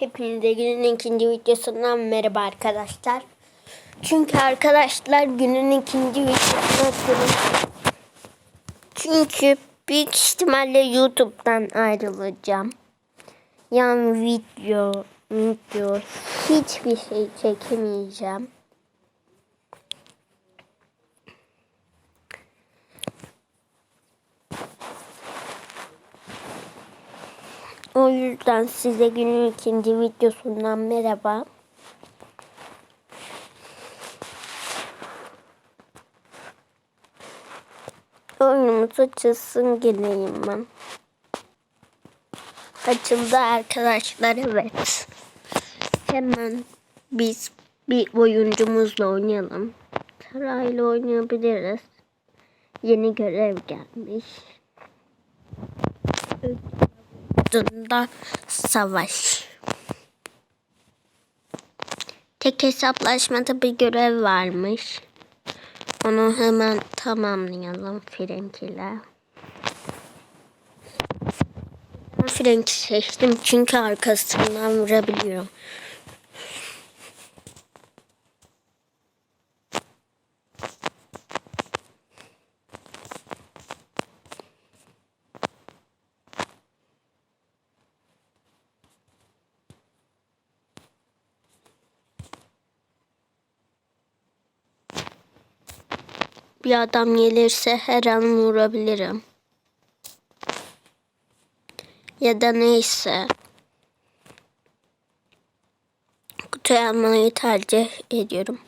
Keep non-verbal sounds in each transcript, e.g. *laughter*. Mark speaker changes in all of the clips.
Speaker 1: Hepinize günün ikinci videosundan merhaba arkadaşlar. Çünkü arkadaşlar günün ikinci videosuna açıyorum. Çünkü büyük ihtimalle YouTube'dan ayrılacağım. Yani video, video hiçbir şey çekemeyeceğim. O yüzden size günün ikinci videosundan merhaba. Oyunumuz açılsın geleyim ben. Açıldı arkadaşlar evet. Hemen biz bir oyuncumuzla oynayalım. Sarayla oynayabiliriz. Yeni görev gelmiş. Dunda savaş. Tek hesaplaşmada bir görev varmış. Onu hemen tamamlayalım Frank ile. Frank'i seçtim çünkü arkasından vurabiliyorum. Bir adam gelirse her an vurabilirim. Ya da neyse. Kutuyu almayı tercih ediyorum.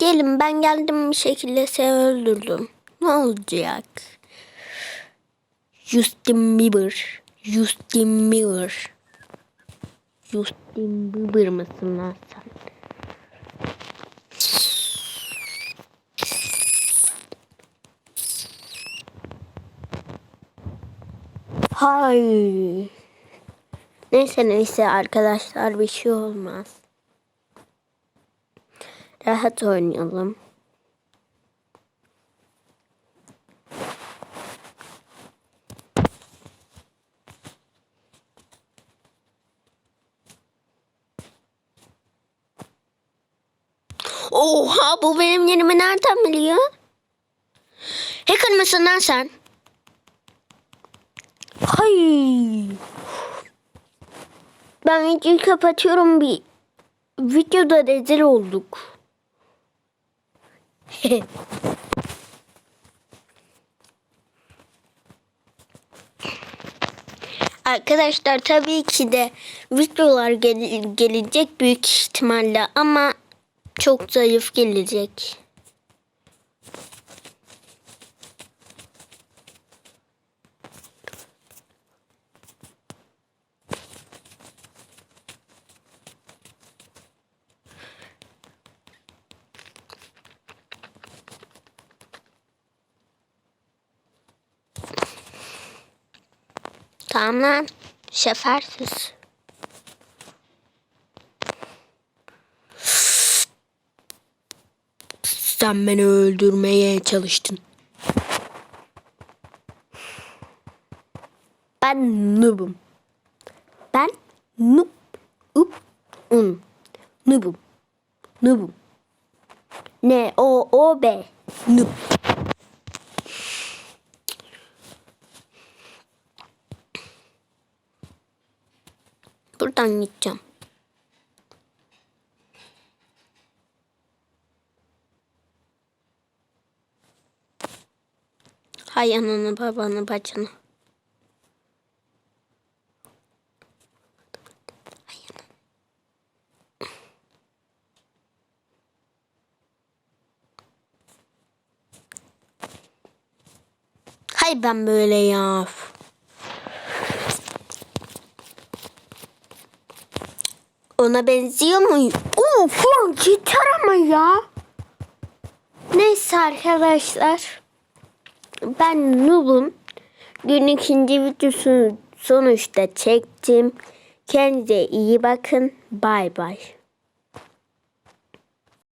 Speaker 1: Gelin ben geldim bir şekilde seni öldürdüm. Ne olacak? Justin Bieber. Justin Bieber. Justin Bieber mısın lan sen? Hay. Neyse neyse arkadaşlar bir şey olmaz. Rahat oynayalım. Oha bu benim yerimi nereden biliyor? Hacker mısın lan sen? Hay. Ben videoyu kapatıyorum bir. Videoda rezil olduk. *laughs* Arkadaşlar tabii ki de videolar gel- gelecek büyük ihtimalle ama çok zayıf gelecek. Tamam lan. Şefersiz. Sen beni öldürmeye çalıştın. Ben noobum. Ben noob. Up. Un. Noobum. Noobum. Ne o o be. Noob. Buradan gideceğim. Hay ananı babanı bacını. Hay ben böyle ya. Ona benziyor mu? Frank yeter ama ya. Neyse arkadaşlar. Ben Noob'um. Gün ikinci videosunu sonuçta çektim. Kendinize iyi bakın. Bay bay.